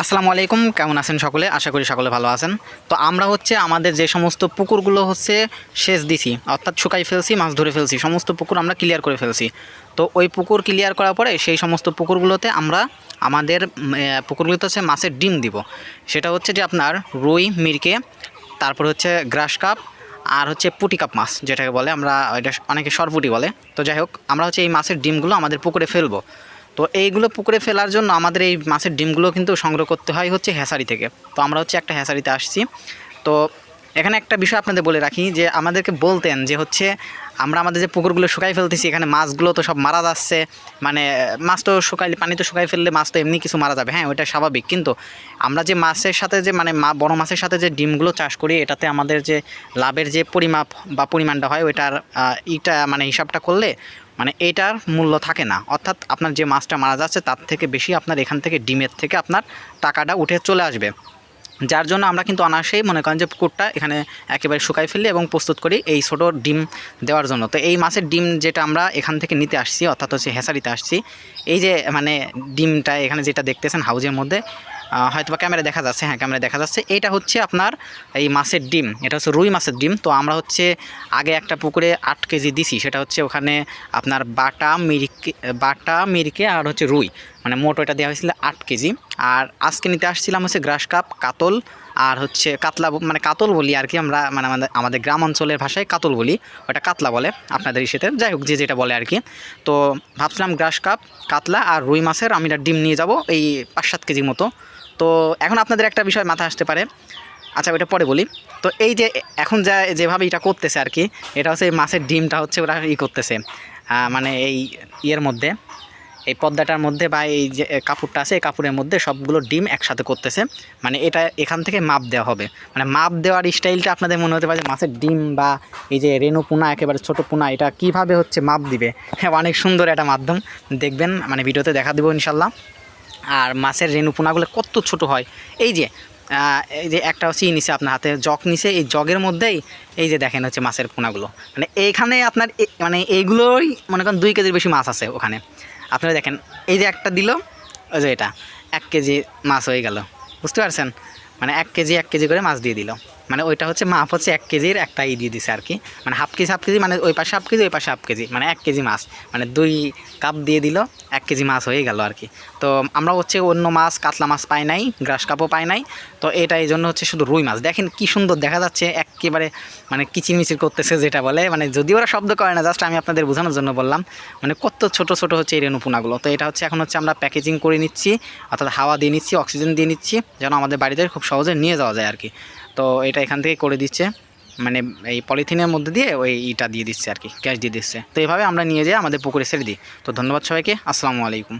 আসসালামু আলাইকুম, কেমন আছেন সকলে? আশা করি সকলে ভালো আছেন। তো আমরা হচ্ছে আমাদের যে সমস্ত পুকুরগুলো হচ্ছে সেচ দিছি, অর্থাৎ শুকাই ফেলছি, মাছ ধরে ফেলছি, সমস্ত পুকুর আমরা ক্লিয়ার করে ফেলছি। তো ওই পুকুর ক্লিয়ার করার পরে সেই সমস্ত পুকুরগুলোতে আমরা আমাদের পুকুরগুলোতে হচ্ছে মাছের ডিম দিব। সেটা হচ্ছে যে আপনার রুই, মিরকে, তারপর হচ্ছে গ্রাস কাপ আর হচ্ছে পুটি কাপ মাছ, যেটাকে বলে আমরা, এটা অনেকে সরপুটি বলে। তো যাই হোক, আমরা হচ্ছে এই মাছের ডিমগুলো আমাদের পুকুরে ফেলব। তো এইগুলো পুকুরে ফেলার জন্য আমাদের এই মাছের ডিমগুলো কিন্তু সংগ্রহ করতে হয় হচ্ছে হ্যাসারি থেকে। তো আমরা হচ্ছে একটা হ্যাসারিতে আসছি। তো এখানে একটা বিষয় আপনাদের বলে রাখি যে আমাদেরকে বলতেন যে হচ্ছে, আমরা আমাদের যে পুকুরগুলো শুকাই ফেলতেছি, এখানে মাছগুলো তো সব মারা যাচ্ছে মানে মাছ তো শুকাইলে, পানি তো শুকাই ফেললে মাছ তো এমনি কিছু মারা যাবে। হ্যাঁ ওইটা স্বাভাবিক, কিন্তু আমরা যে মাছের সাথে যে মানে মা, বড় মাছের সাথে যে ডিমগুলো চাষ করি, এটাতে আমাদের যে লাভের যে পরিমাপ বা পরিমাণটা হয়, ওইটার ইটা মানে হিসাবটা করলে মানে এটার মূল্য থাকে না। অর্থাৎ আপনার যে মাছটা মারা যাচ্ছে, তার থেকে বেশি আপনার এখান থেকে, ডিমের থেকে আপনার টাকাটা উঠে চলে আসবে। যার জন্য আমরা কিন্তু অনায়াসেই মনে করেন যে পুকুরটা এখানে একেবারে শুকাই ফেলি এবং প্রস্তুত করি এই ছোটো ডিম দেওয়ার জন্য। তো এই মাছের ডিম যেটা আমরা এখান থেকে নিতে আসছি, অর্থাৎ হচ্ছে হেসারিতে আসছি, এই যে মানে ডিমটা এখানে যেটা দেখতেছেন হাউজের মধ্যে হয়তো বা ক্যামেরা দেখা যাচ্ছে হ্যাঁ ক্যামেরা দেখা যাচ্ছে। এইটা হচ্ছে আপনার এই মাছের ডিম, এটা হচ্ছে রুই মাছের ডিম। তো আমরা হচ্ছে আগে একটা পুকুরে আট কেজি দিছি, সেটা হচ্ছে ওখানে আপনার বাটা, মিরিকে বাটা, মিরিকে আর হচ্ছে রুই। মানে মোট ওইটা দেওয়া হয়েছিল আট কেজি। আর আজকে নিতে আসছিলাম হচ্ছে গ্রাস কাপ, কাতল আর হচ্ছে কাতলা মানে কাতল বলি আর কি আমরা মানে আমাদের আমাদের গ্রাম অঞ্চলের ভাষায় কাতল বলি, ওটা কাতলা বলে আপনাদের ইসেতে। যাই হোক, যে যেটা বলে আর কি। তো ভাবছিলাম গ্রাস কাপ, কাতলা আর রুই মাছের, আমি এটা ডিম নিয়ে যাব এই পাঁচ সাত কেজির মতো। তো এখন আপনাদের একটা বিষয় মাথা আসতে পারে। আচ্ছা ওটা পরে বলি। তো এই যে এখন যা, যেভাবে এটা করতেছে আর কি, এটা হচ্ছে এই মাছের ডিমটা হচ্ছে ওরা ই করতেছে মানে এই ইয়ের মধ্যে। এই পর্দাটার মধ্যে বা এই যে কাপড়টা আছে, এই কাপড়ের মধ্যে সবগুলো ডিম একসাথে করতেছে। মানে এটা এখান থেকে মাপ দেওয়া হবে। মানে মাপ দেওয়ার স্টাইলটা আপনাদের মনে হতে পারে যে মাছের ডিম বা এই যে রেণু পোনা, একেবারে ছোট পোনা, এটা কীভাবে হচ্ছে মাপ দিবে? হ্যাঁ অনেক সুন্দর একটা মাধ্যম। দেখবেন মানে ভিডিওতে দেখা দেবো ইনশাল্লাহ আর মাছের রেণু পোনাগুলো কত ছোট হয়। এই যে এই যে একটা হচ্ছে নিচে আপনার হাতে, জগ নিচে এই জগের মধ্যেই এই যে দেখেন হচ্ছে মাছের পোনাগুলো। মানে এইখানে আপনার মানে এইগুলোই মনে করেন দুই কেজির বেশি মাছ আছে ওখানে। আপনারা দেখেন, এই যে একটা দিল ওই যে এটা, এক কেজি মাছ হয়ে গেল। বুঝতে পারছেন? মানে এক কেজি এক কেজি করে মাছ দিয়ে দিল। মানে ওইটা হচ্ছে মাপ হচ্ছে এক কেজির একটা ই দিয়ে দিছে আর কি মানে হাফ কেজি হাফ কেজি মানে ওই পাশে হাফ কেজি, ওই পাশে হাফ কেজি মানে এক কেজি মাছ। মানে দুই কাপ দিয়ে দিল, এক কেজি মাছ হয়ে গেল আর কি তো আমরা হচ্ছে অন্য মাছ, কাতলা মাছ পাই নাই, গ্রাস কাপও পাই নাই। তো এটা এই জন্য হচ্ছে শুধু রুই মাছ। দেখেন কি সুন্দর দেখা যাচ্ছে, একেবারে মানে কিচিরমিচির করতেছে যেটা বলে। মানে যদি ওরা শব্দ করে না, জাস্ট আমি আপনাদের বোঝানোর জন্য বললাম। মানে কত ছোট ছোট হচ্ছে এই রেণুপোনাগুলো তো এটা হচ্ছে এখন হচ্ছে আমরা প্যাকেজিং করে নিচ্ছি, অর্থাৎ হাওয়া দিয়ে নিচ্ছি, অক্সিজেন দিয়ে নিচ্ছি, যেন আমাদের বাড়িতে খুব সহজে নিয়ে যাওয়া যায় আর কি তো এটা এখান থেকে করে দিচ্ছে। মানে এই পলিথিনের মধ্যে দিয়ে ওই ইটা দিয়ে দিচ্ছে আর কি ক্যাশ দিয়ে দিচ্ছে। তো এভাবে আমরা নিয়ে যাই আমাদের পুকুরে ছেড়ে দিই। তো ধন্যবাদ সবাইকে, আসসালামু আলাইকুম।